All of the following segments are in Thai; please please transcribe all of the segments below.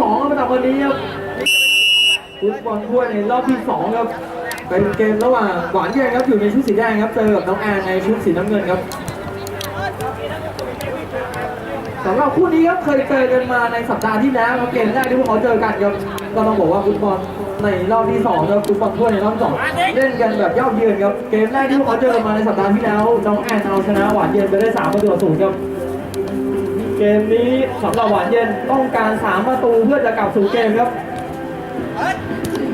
วันนี้ครับฟุตบอลถ้วยในรอบที่สองครับ เป็นเกมระหว่างหวานเย็นครับอยู่ในชุดสีแดงครับเจอกับน้องแอนในชุดสีน้ำเงินครับสำหรับคู่นี้ครับเคยเจอกันมาในสัปดาห์ที่แล้วครับเกมแรกที่พวกเขาเจอกันครับก็ต้องบอกว่าฟุตบอลในรอบที่สองครับฟุตบอลถ้วยในรอบสองเล่นกันแบบยอดเยือนครับเกมแรกที่พวกเขาเจอกันมาในสัปดาห์ที่แล้วน้องแอนเอาชนะหวานเย็นไปได้สามประตูต่อศูนย์ครับ เกมนี้สำหรับหวานเย็นต้องการ 3 ประตูเพื่อจะกลับสู่เกมครับ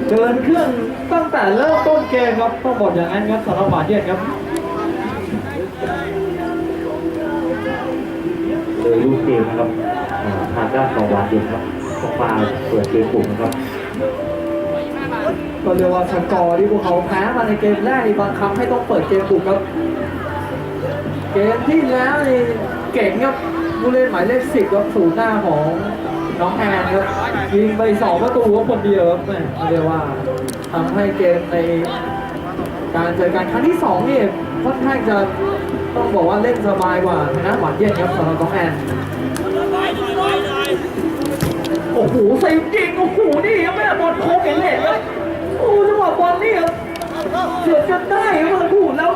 เดินเครื่องตั้งแต่เริ่มต้นเกมครับต้องบอกอย่างนั้นครับสำหรับหวานเย็นครับโดยลูกเกมนะครับอ่าทางด้านของหวานเย็นครับต้องมาเปิดเกมปุ่มนะครับก็เรียกว่าสกอร์ที่พวกเขาแพ้มาในเกมแรกนี่บังคับให้ต้องเปิดเกมบุกครับ เกมที่แล้วนี่เก่งครับ ผู้เล่นหมายเลขสิบครับศูนย์หน้าของน้องแอนครับยิงไปสองประตูครับคนเดียวครับแม่เรียกว่าทำให้เกมในการเจอกันครั้งที่สองนี่ค่อนข้างจะต้องบอกว่าเล่นสบายกว่าชนะหวานเย็นครับสำหรับน้องแอนโอ้โหใส่จริงโอ้โหนี่ยังไม่บอลโค้งเห็นเลยครับโอ้จังหวะบอลนี่ครับเกือบจะได้ครับมันพูดแล้ว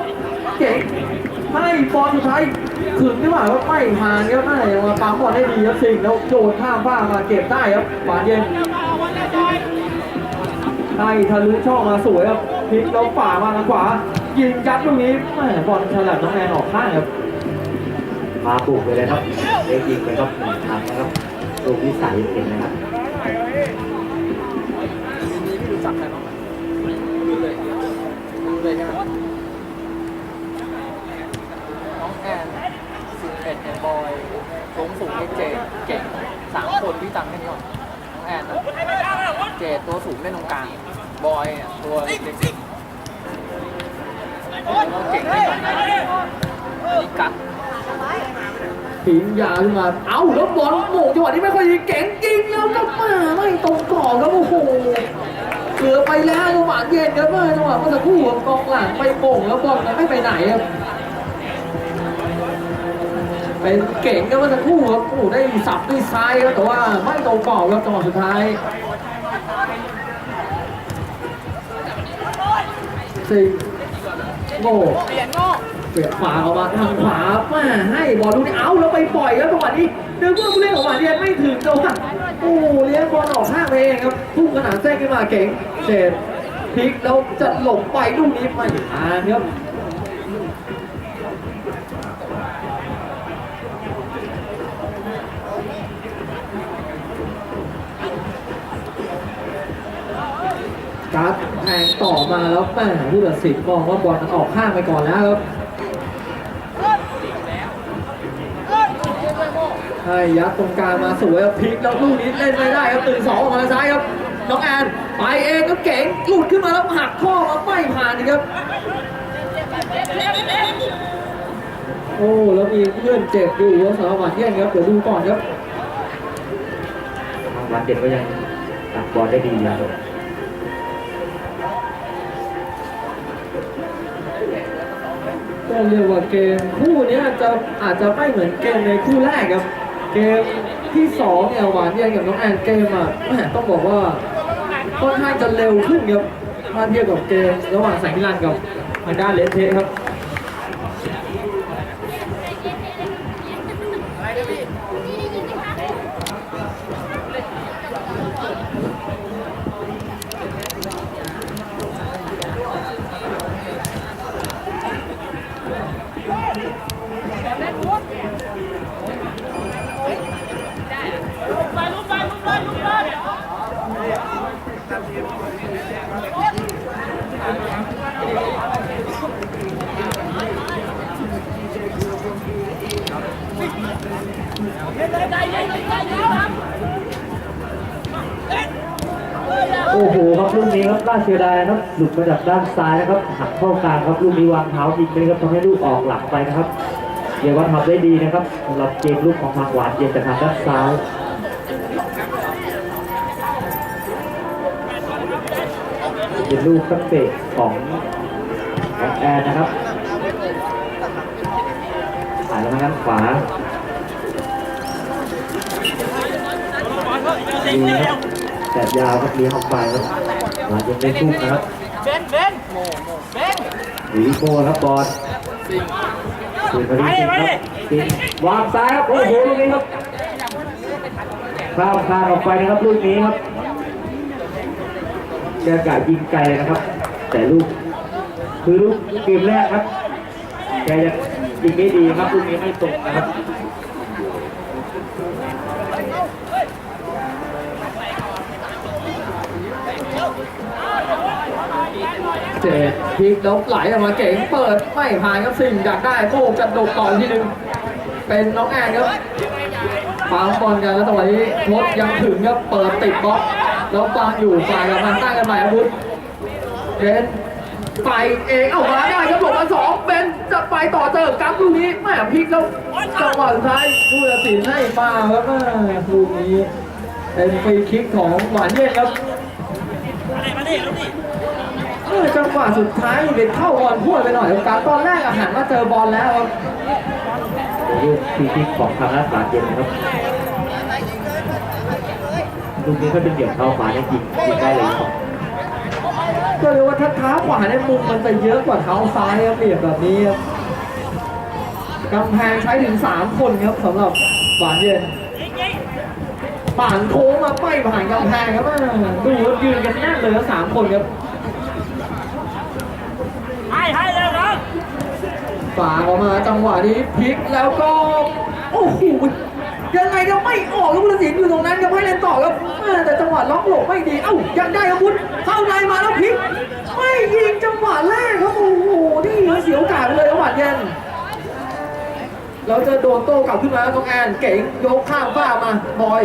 เจ๋งให้บอลสุดท้าย ถึงที่ว่าว่าไม่ผ่านครับไม่ยังมาปั๊มบอลได้ดีครับสิงแล้วโจนข้ามฟ้ามาเก็บได้ครับหวานเย็นให้ทะลุช่องมาสวยครับพลิกแล้วฝ่ามาทางขวา ยิงยัดลูกนี้แม่บอลฉลับน้องแอนออกข้างครับมาปลูกไปเลยครับเล็กยิงไปครับหนึ่งครั้งนะครับลูกวิสัยเห็นนะครับ น้องแอนสิบเอ็ดเนี่ยบอย เจเจเก่งสามคนพี่จำแค่นี้ก่อนน้องแอนนะเจตัวสูงเล่นตรงกลาง บอยเนี่ยตัวเล็กๆแล้วก็เก่งที่สองนะนี่กัดทิ้งยาวขึ้นมา เอ้าแล้วบอลหม่งจังหวะนี้ไม่ค่อยดีเก่งจริงแล้วก็มาไม่ตรงกรอบครับโอ้โหเกือบไปแล้วจังหวะเย็นครับเมื่อจังหวะเมื่อสักครู่กองหลังไปโป่งแล้วบอลมันไม่ไปไหนครับ เป็นเก่งครับเมื่อสักครู่ครับโอ้ได้สับด้วยซ้ายครับแต่ว่าไม่ตรงกรอบครับจังหวะสุดท้ายสี่โง่เปลี่ยนโง่เสียขวาออกมาทางขวาแม่ให้บอลลูกนี้เอาแล้วไปปล่อยแล้วจังหวะนี้เดินเพื่อผู้เล่นของหวานเรียนไม่ถึงจังหวะโอ้เลี้ยงบอลออกข้างไปเองครับพุ่งขนาดเส้นขึ้นมาเก่งเศษพลิกแล้วจะหลบไปลูกนี้ไม่ผ่านครับ งต่อมาแล้วแม่ผู้ตัดสินมองว่าบอลมันออกข้างไปก่อนแล้วครับให้ยัดตรงกลางมาสวยพลิกแล้วลูกนี้เล่นไม่ได้ครับตื่นสองออกมาซ้ายครับน้องแอนไปเองก็เก๋งหลุดขึ้นมาแล้วหักข้อมาไม่ผ่านครับ โอ้แล้วมีเพื่อนเจ็บอยู่ครับสารวัตรเยี่ยนครับเดี๋ยวดูก่อนครับหวานเย็นก็ยังตัดบอลได้ดีนะครับ ก็เรียกว่าเกมคู่นี้จะอาจจะไม่เหมือนเกมในคู่แรกครับ เกมที่สองเนี่ยหวานเย็นกับน้องแอนเกมอะต้องบอกว่าค่อนข้างจะเร็วขึ้นครับถ้าเทียบกับเกมระหว่างแสงพิรันกับทางด้านเลเทครับ โอ้โหครับลูกนี้ครับราเสียดายนะครับหลุดมาจากด้านซ้ายนะครับหักเข้ากลางครับลูกนี้วางเท้ายิงไปครับทำให้ลูกออกหลังไปนะครับเดี๋ยวว่าทำได้ดีนะครับสำหรับเกมลูกของทางหวานเย็นจากทางด้านซ้ายเป็นลูกตั้งเตะของของแอนนะครับถ่ายแล้วทาด้านขวา ดูนะครับแต่ยาวครับเลี้ยงออกไปครับหวานเย็นได้พุ่งนะครับเบนเบนโมโมเบนหวีโก้ครับบอลสิงคืนมาที่สิงครับสิงวางซ้ายครับโอ้โหลูกนี้ครับข้ามคานออกไปนะครับลูกนี้ครับแกกะยิงไกลนะครับ แต่ลูกคือลูกเกมแรกครับแกยังยิงไม่ดีครับลูกนี้ไม่ตรงนะครับ เจ็ดพลิกแล้วไหลออกมาเก่งเปิดไม่ผ่านครับสิ่งอยากได้โค้กระโดดต่อทีหนึงเป็นน้องแอนครับปางบอลกันแล้วจังหวะนี้ทดยังถึงครับเปิดติดบล็อกแล้วปางอยู่ฝ่ายกับมันตั้งกันใหม่อาวุธเบนไปเองเอามาได้ครับหลบมาสองเบนจะไปต่อเจอกับลูกนี้แม่พลิกแล้วจังหวะสุดท้ายผู้ตัดสินให้มาครับแม่ลูกนี้เป็นฟรีคิกของหวานเย็นครับ เออจังหวะสุดท้ายเป็นเข้าบอลพูดไปหน่อยครับการตอนแรกอะหันมาเจอบอลแล้วครับลูกฟรีคิกของทางด้านบาดเจ็บนะครับลูกนี้ถ้าเป็นเหลี่ยมเท้าขวาเนี่ยยิงยิงได้เลยครับก็เรียกว่าถ้าเท้าขวาในมุมมันจะเยอะกว่าเท้าซ้ายครับเปรียบแบบนี้ครับกำแพงใช้ถึง 3 คนครับสำหรับหวานเย็นผ่านโค้งมาไม่ผ่านกำแพงครับอ่าดูครับยืนกันแน่นเลยครับสามคนครับ ให้ให้เลยครับ ฝาออกมาจังหวะนี้พลิกแล้วก็ โอ้โหยังไงก็ไม่ออกครับผู้ตัดสินอยู่ตรงนั้นครับให้เล่นต่อครับแต่จังหวะล็อกหลบไม่ดี เอ้ายังได้ครับพุทธเข้าในมาแล้วพลิก ไม่ยิงจังหวะแรกครับโอ้โหนี่เหลือเสียโอกาสเลยครับหวานเย็นเราจะโดนโต้กลับขึ้นมาตรงแอนเก่งยกข้ามฟ้ามาบอย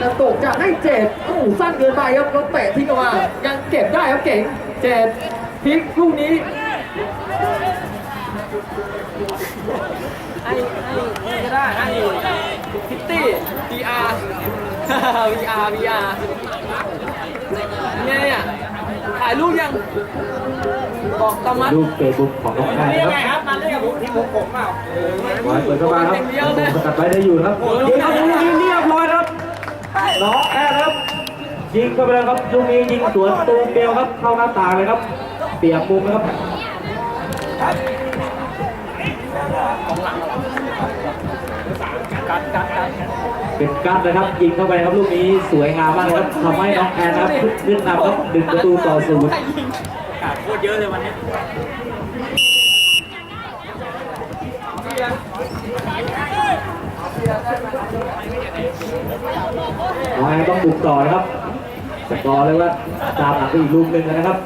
จะตกจะให้เจ็ดโอ้โหสั้นเกินไปครับแล้วเตะทิ้งออกมายังเก็บได้ครับเก่งเจ็ดพลิกลูกนี้ ให้ให้ให้ก็ได้ให้พิตตี้ VR VR VR เนี่ยถ่ายรูปยัง บอกตามัดลูกเตะบุกของน้องแอนนะครับครับมาเล่นกับผมที่ผมผมเปล่าบอลเปิดเข้ามาครับสกัดไว้ได้อยู่ครับยิงเข้าลูกนี้เรียบร้อยครับน้องแอนครับยิงเข้าไปแล้วครับลูกนี้ยิงสวนตูมเปลวครับเข้าหน้าต่างเลยครับ เปียกมุมนะครับ เป็นการดนะครับยิงเข้าไปครับลูกนี้สวยงามมากเลยครับทำให้น้องแอนนะครับขึ้นนำครับดึงประตูต่อศูนย์กาดโคตรเยอะเลยวันนี้น้องแอนต้องบุกต่อนะครับสกอร์เลยว่าตามหลังไปอีกลูกหนึ่งนะครับ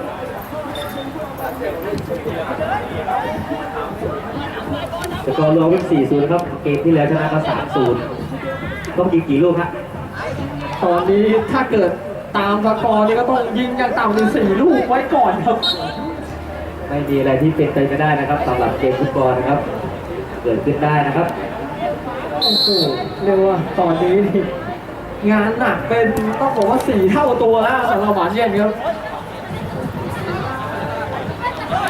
สกอร์รวมเป็น4-0นะครับ เกมที่แล้วชนะมา3-0 ต้องยิงกี่ลูกฮะตอนนี้ถ้าเกิดตามสกอร์นี่ก็ต้องยิงอย่างต่ำถึงสี่ลูกไว้ก่อนครับ ไม่มีอะไรที่เป็นไปไม่ได้นะครับสำหรับเกมฟุตบอลนะครับ เกิดขึ้นได้นะครับโอ้โหเรียกว่าตอนนี้นี่งานหนักเป็นต้องบอกว่าสี่เท่าตัวแล้วสำหรับหวานเย็นครับ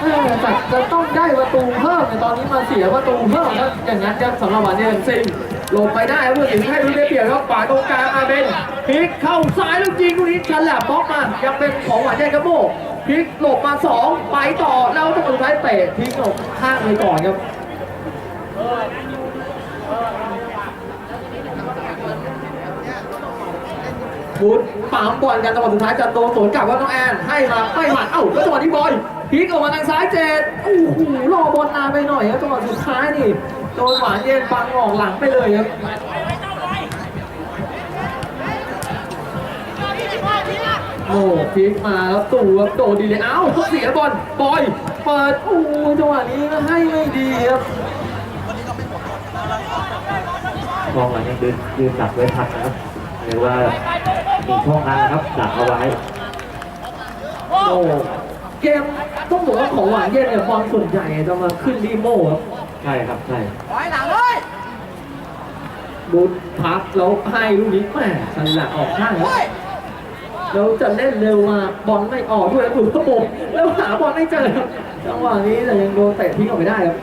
เออแต่จะต้องได้ประตูเพิ่มในตอนนี้มาเสียประตูเพิ่มครับอย่างนั้นครับสำหรับหวานเย็นซิง หลงไปได้ครับเพื่อถึงให้ดูได้เปรียบครับฝ่ายตรงกลางอาเบนพลิกเข้าซ้ายแล้วยิงลูกนี้ฉลับบล็อกมายังเป็นของหวานเย็ครับโบพลิกหลบมาสองไปต่อแล้วจังหวะสุดท้ายเตะทิ้งออกข้างเลยก่อนครับบูธปั๊มบอลกันจังหวะสุดท้ายจะโดนสวนกลับว่าน้องแอนให้มาไม่ผ่านเอ้าแล้วจังหวะนี้บอยพลิกออกมาทางซ้ายเจ็ดโอ้โหรอบอลนานไปหน่อยครับจังหวะสุดท้ายนี่ โดนหวานเย็นปังออกหลังไปเลยครับโอ้พลิกมาแล้วตู่ครับโดดดีเลยเอ้าเสียบอลบอยเปิดโอ้โหจังหวะนี้ก็ให้ไม่ดีครับกองหลังยังยืนยืนดักไว้ทันนะครับเรียกว่ามีช่องทางนะครับดักเอาไว้โอ้เกมต้องบอกว่าของหวานเย็นเนี่ยบอลส่วนใหญ่จะมาขึ้นดีโม่ครับ ใช่ครับใช่บูทพักแล้วให้ลูกนี้แหม่ฉลับออกข้างครับแล้วจะเล่นเร็วมาบอลไม่ออกด้วยแล้วถูกขบมแล้วหาบอลไม่เจอครับจังหวะนี้แต่ยังโดนเตะทิ้งออกไปได้ครับ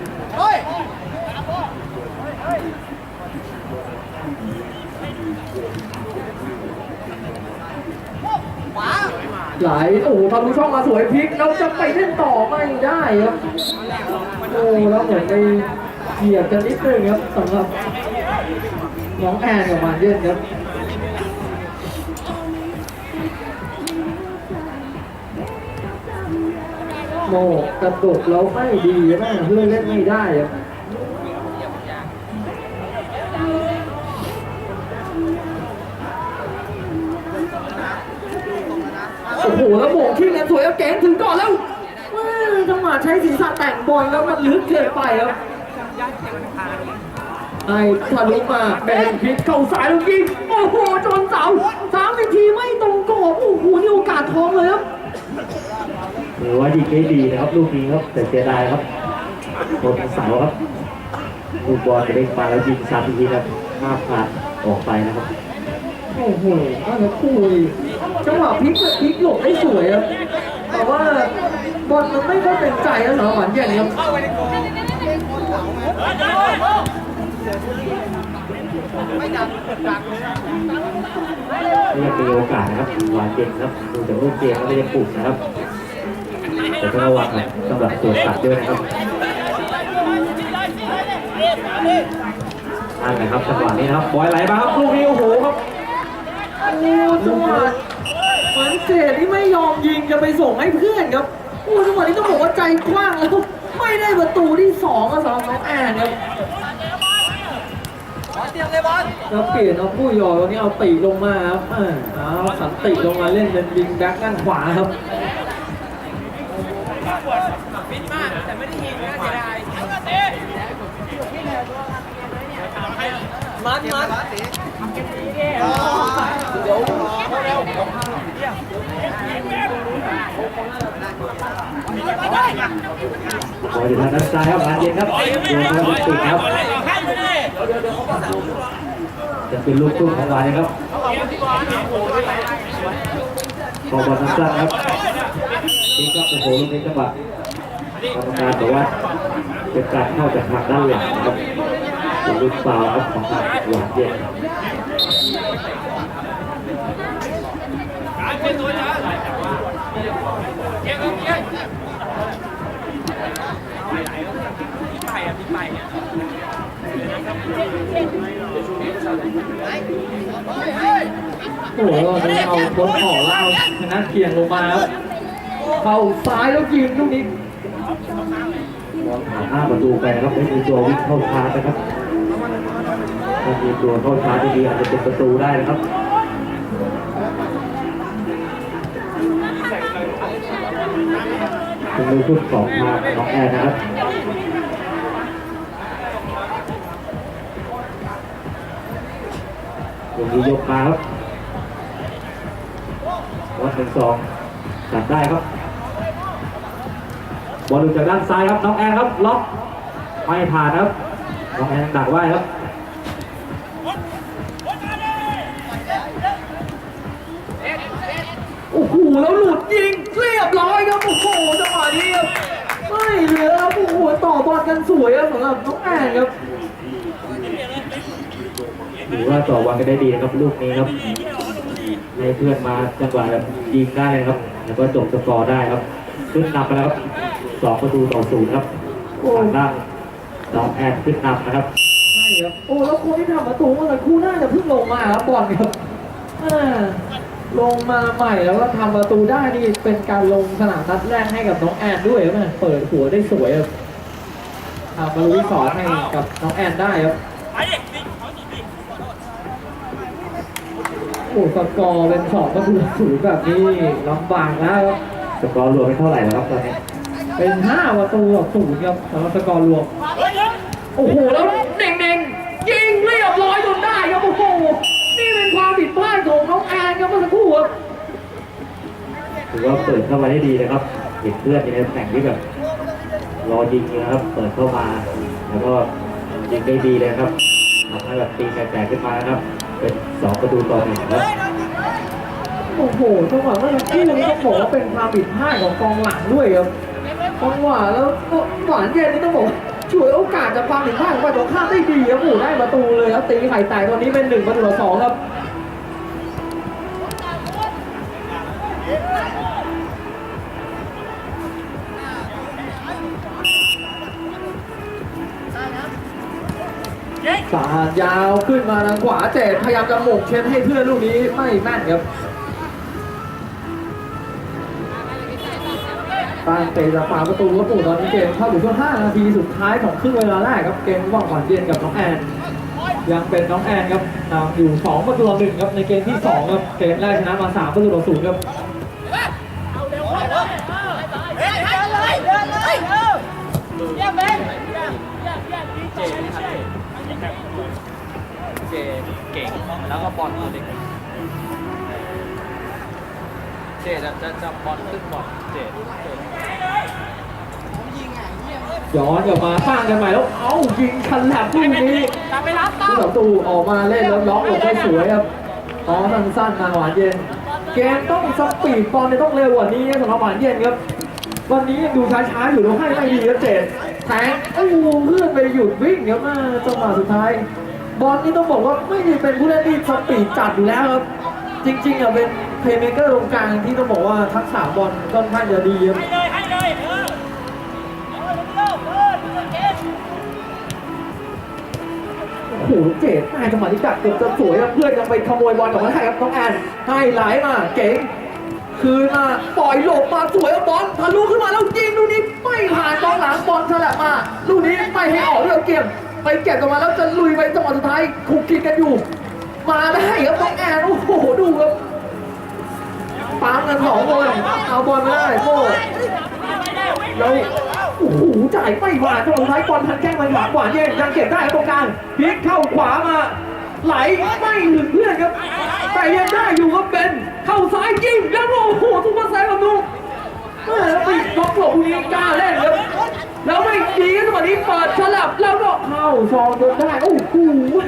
หลายโอ้โหทะลุช่องมาสวยพลิกแล้วจะไปเล่นต่อไม่ได้ครับโอ้แล้วเหมือนไปเหยียบกันนิดนึงครับสำหรับน้องแอนกับมาเย็นครับโมกระตุกแล้วไม่ดีมากเพื่อเล่นไม่ได้ครับ แล้วเก๋งถึงก่อนแล้วแม่จังหวะใช้ศีรษะแต่งบอลแล้วมันลึกเกินไปครับไอ้ทะลุมาแบนพิษเข้าสายลูกยิงโอ้โหจนเสาสามนาทีไม่ตรงกรอบโอ้โหนี่โอกาสทองเลยครับหรือว่ายิงได้ดีนะครับลูกนี้ครับแต่เสียดายครับโดนเสาครับลูกบอลจะเด้งมาแล้วยิงซ้ำอีกทีครับหน้าพลาดออกไปนะครับโอ้โหน่าจะคู่ดีจังหวะพลิกพลิกหลบได้สวยครับ แต่ว่าบอลมันไม่ค่อยเป็นใจนะสำหรับหวานเย็นครับก็ยังมีโอกาสนะครับหวานเย็นครับดูจากรูปเกมก็ไม่ได้ปลุกนะครับแต่ต้องระวังนะสำหรับตัวตัดด้วยนะครับนั่นนะครับจังหวะนี้นะครับบอยไหลมาครับลูกนี้โอ้โหครับโอ้จังหวะเหมื อนเจดที่ไม่ยอมยิงจะไปส่งให้เพื่อนครับโอ้จังหวะนี้ต้องบอกว่าใจกว้างแล้วไม่ได้ประตูที่สองอะสำหรับน้องแอนครับแล้วเปลี่ยนเอาผู้หยอดตรงนี้เอาตีลงมาครับอ่าเอาสันติลงมาเล่นเป็นวิงแบ็กด้านขวาครับ บอยอยู่ทางด้านซ้ายครับหวานเย็นครับโดนเข้าไปติดครับจะเป็นลูกตุ้มของวานนะครับบอลบอลสั้นๆครับนี่ครับโอ้โหลูกนี้จังหวะกรรมการบอกว่าเป็นการเข้าจากทางด้านหลังครับลูกฟาวครับของทางหวานเย็น โอ้โหเราจะเอาบนขอแล้วเอาชนะเกียงลงมาครับเข้าซ้ายแล้วยิงลูกนี้บอลผ่าห้าประตูไปนะครับไม่มีตัววิ่งเข้าชาร์จนะครับถ้ามีตัวเข้าชาร์จดีๆอาจจะเป็นประตูได้นะครับ เป็นลูกชุดของทางน้องแอนนะครับตรงนี้ยกมาครับวัดหนึ่งสองจัดได้ครับบอลหลุดจากด้านซ้ายครับน้องแอนครับล็อกไม่ผ่านครับน้องแอนดักไว้ครับโอ้โหแล้วหลุดยิงเรียบร้อยครับ นี้ครับไม่เหลือครับโอ้โหต่อบอลกันสวยครับสำหรับน้องแอนครับถือว่าต่อวันกันได้ดีนะครับลูกนี้ครับให้เพื่อนมาจังหวะแบบยิงได้นะครับ แล้วก็จบสกอร์ได้ครับขึ้นนำไปแล้วครับสองประตูต่อศูนย์ครับทางด้านน้องแอนขึ้นนำนะครับใช่ครับโอ้แล้วคนที่ทำประตูเมื่อสักครู่น่าจะเพิ่งลงมาครับบอลครับอ่า ลงมาใหม่แล้วก็ทำประตูได้นี่เป็นการลงสนามนัดแรกให้กับน้องแอนด้วยครับเปิดหัวได้สวยครับทำประตูที่สองให้กับน้องแอนได้ครับไปดิขอสุดดิโอ้สกอร์เป็นสองประตูศูนย์แบบนี้ลำบากแล้วครับสกอร์รวมเป็นเท่าไหร่แล้วครับตอนนี้เป็นห้าประตูต่อศูนย์ครับสำหรับสกอร์รวมโอ้โหแล้ว มื่อสักครู่ครับถือว่าเปิดเข้ามาได้ดีนะครับเห็นเพื่อนในตำแหน่งที่แบบรอยิงนะครับ เปิดเข้ามาแล้วก็ยิงได้ดีเลยครับทำให้แบบตีแตกๆขึ้นมานะครับ เป็นสองประตูต่อหนึ่งครับโอ้โหจังหวะเมื่อสักครู่นี้ต้องบอกว่าเป็นความผิดพลาดของกองหลังด้วยครับจังหวะแล้วก็หวานเย็นนี่ต้องบอกว่าช่วยโอกาสจากความผิดพลาดของฝ่ายตรงข้ามได้ดีครับโอ้โหได้ประตูเลยครับตีไข่แตกตอนนี้เป็นหนึ่งประตูต่อสองครับ สาดยาวขึ้นมาทางขวาเจดพยายามจะหม่งเช็ดให้เพื่อนลูกนี้ไม่แม่นครับตางเตะจากฝาประตูก็ปูตอนนี้เกมเข้าสู่ช่วง5นาทีสุดท้ายของครึ่งเวลาแรกครับเกมว่างหวานเย็นกับน้องแอนยังเป็นน้องแอนครับนำอยู่2ประตูต่อหนึ่งครับในเกมที่2ครับเกมแรกชนะมา3ประตูต่อศูนย์ครับเจ เจเก่งแล้วก็บอลตัวเด็กเจจะจะจะบอลขึ้นบอลเจเจย้อนกลับมาสร้างกันใหม่แล้ว เอ้ายิงชันแหลบลูกนี้กลับไปรับผู้ประตูออกมาเล่นแล้วล็อกลงได้สวยครับต่อสั้นๆมาหวานเย็น เกมต้องสปีดบอลเนี่ยต้องเร็วกว่านี้สำหรับหวานเย็นครับ วันนี้ยังดูช้าๆอยู่แล้วให้ไม่ดีครับเจดแทงโอ้โหเพื่อนไปหยุดวิ่งครับมาจังหวะสุดท้าย บอลนี่ต้องบอกว่าไม่ได้เป็นผู้เล่นที่สปีดจัดอยู่แล้วครับ จริงๆอะเป็นเพลย์เมเกอร์ตรงกลางที่ต้องบอกว่าทักษะบอลค่อนข้างจะดีครับให้เลยให้เลยโอ้โหเจ็บแม่จังหวะที่กัดเกือบจะสวยครับเพื่อนยังไปขโมยบอลกลับมาได้ครับน้องแอนให้ไหลมาเก๋งคืนมาปล่อยหลบมาสวยครับบอลทะลุขึ้นมาแล้วยิงลูกนี้ไม่ผ่านกองหลังบอลฉลับมาลูกนี้ไม่ให้ออกเรื่องเกม ไปเก็บกลับมาแล้วจะลุยไปจังหวะสุดท้ายคุกคิดกันอยู่ มาได้ครับน้องแอนโอ้โหดูครับปั๊มกันสองคนเอาบอลไม่ได้โก้แล้วโอ้โหจ่ายไม่หวานจังหวะสุดท้ายบอลทันแข้งมันหวานหวานเย็นยังเก็บได้ครับตรงกลางพลิกเข้าขวามา ไหลไม่ถึงเพื่อนครับ แต่ยังได้อยู่ครับเป็นเข้าซ้ายยิงแล้วโอ้โหทุกคนแซงกับลู เออแล้วปิดบล็อกหลบพวกนี้กล้าเล่นครับแล้วไม่ดีครับจังหวะนี้เปิดฉลับแล้วก็เข้าซองจนได้โอ้โห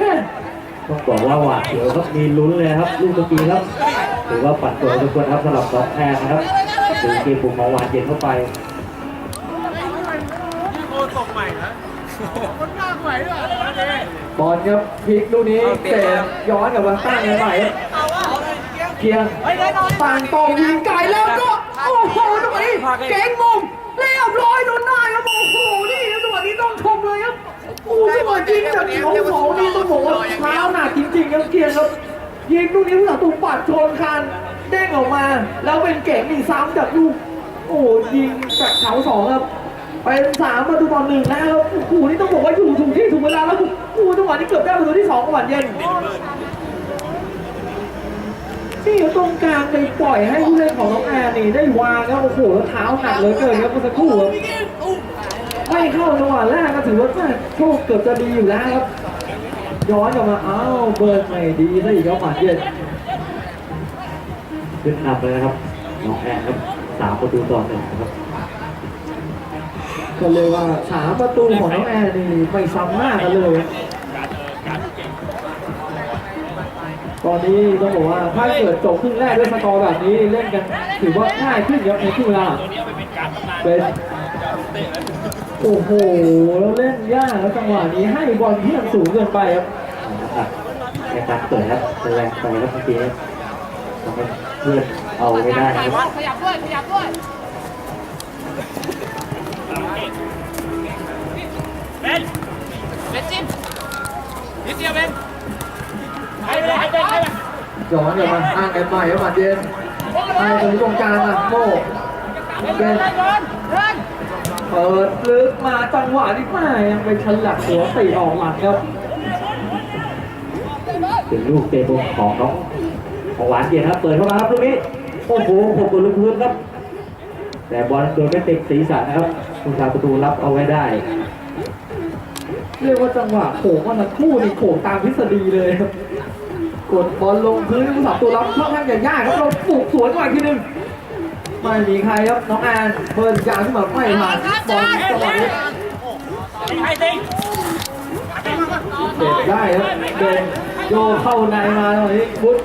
แม่ต้องบอกว่าหวาดเสียวครับมีลุ้นเลยครับลูกเมื่อกี้ครับถือว่าปัดตัวทุกคนครับสำหรับน้องแอนนะครับถึงเกมบุกของหวานเย็นเข้าไปบอลครับพลิกลูกนี้เตะย้อนกลับมาตั้งกันใหม่ครับเกียร์ต่างต่อยิงไกลแล้วก็โอ้โห จังหวะนี้เก่งมุมเรียบร้อยโดนได้ครับโอ้โหนี่ครับจังหวะนี้ต้องชมเลยครับโอ้โหจังหวะยิงแบบเขาสองนี่ต้องบอกว่าเท้าหนักจริงๆครับเกียร์ครับยิงลูกนี้ผู้สาตูปัดชนคันเด้งออกมา แล้วเป็นเก่งอีกซ้ำจากลูก โอ้ยิงจากเสาสองครับเป็นสามประตูต่อหนึ่งนะครับโอ้โหนี่ต้องบอกว่าอยู่ถูกที่ถูกเวลาแล้วโอ้โหจังหวะนี้เกือบได้ประตูที่สองของหวานเย็น นี่ตรงกลางไปปล่อยให้ผู้เล่นของน้องแอนนี่ได้วางแล้วโอ้โหแล้วเท้าหนักเหลยเกินครับเมื่อสักครู่ครับไม่เข้าจังหวะแรกก็ถือว่าแม่โชคเกือบจะดีอยู่แล้วครับ ย้อนกลับมาอ้าวเบิร์นไม่ดีซะอีกครับหวานเย็นขึ้นนำเลยนะครับน้องแอนครับสามประตูต่อหนึ่งนะครับก็เลยว่าสามประตูของน้องแอนนี่ไม่ซ้ำหน้ากันเลย ตอนนี้ต้องบอกว่าถ้าเกิดจบครึ่งแรกด้วยสกอร์แบบนี้เล่นกันถือว่าง่ายขึ้นครับในครึ่งเวลาเป็นโอ้โหแล้วเล่นยากแล้วจังหวะนี้ให้บอลที่มันสูงเกินไปครับอะในการเปิดครับเป็นแรงไปครับเมื่อกี้ทำให้เพื่อนเอาไม่ได้นะครับขยับด้วยขยับด้วยเป็นเป็นจิ้มนิดเดียวเป็น ให้ไปเลยให้ไปให้ไปย้อนกลับมาอ้างกันใหม่ครับหมัดเย็นให้ตรงตรงกลางมาโม่เป็นเดินเปิดลึกมาจังหวะที่แม่ยังไปฉลับหัวตีออกหลังครับถึงลูกเตะบอลของน้องของหวานเย็นครับเปิดเข้ามาครับลูกนี้โอ้โหผมบนลูกพื้นครับ แต่บอลโดนไม่ติดศีรษะนะครับคุณชาประตูรับเอาไว้ได้เรียกว่าจังหวะโขงมันทั้งคู่นี่โขงตามทฤษฎีเลยครับ กดบอลลงพื้นผู้สับตัวรับค่อนข้างจะยากครับเราปลุกสวนมาอีกทีหนึงไม่มีใครครับน้องแอนเบิร์นยาวขึ้นมาไม่ผ่านบอลจังหวะนี้ให้ติงเด็ดได้ครับเดินโยเข้าในมาตรงนี้บุญ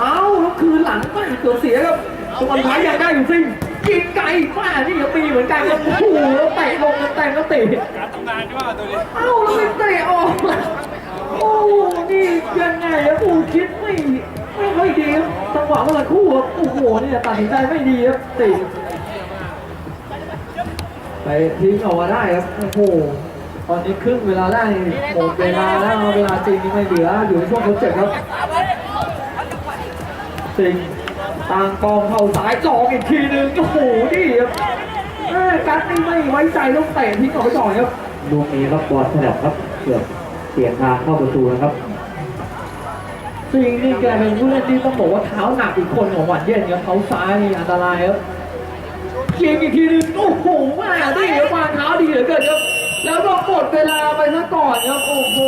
เอ้าแล้วคืนหลังป้าเกือบเสียครับจังหวะท้ายยังได้อยู่ซิงยิงไกลป้านี่ยังตีเหมือนกันครับโอ้โหแล้วเตะลงเต็มแล้วเตะการทำงานที่ว่าตัวนี้เอ้าแล้วไปเตะออกโอ้ นี่ยังไงอะปูคิดไม่ไม่ค่อยดีครับจังหวะเมื่อสักครู่ครับโอ้โหเนี่ยตัดสินใจไม่ดีครับติไปทิ้งออกมาได้ครับโอ้โหตอนนี้ครึ่งเวลาแรกหมดเวลาแล้วเวลาจริงนี่ไม่เหลืออยู่ในช่วงทดเจ็บครับจริงต่างกองเข่าซ้ายจองอีกทีหนึงโอ้โหนี่ครับกัดนี่ไม่ไว้ใจต้องเตะทิ้งออกไปก่อนครับลูกนี้ครับบอลฉลับครับเกือบเสียทางเข้าประตูนะครับ จริงนี่แกเป็นผู้เล่นที่ต้องบอกว่าเท้าหนักอีกคนของหวานเย็นครับเท้าซ้ายนี่อันตรายครับยิงอีกทีนึงโอ้โหแม่นี่ครับวางเท้าดีเหลือเกินครับ แล้วก็หมดเวลาไปซะก่อนครับโอ้โห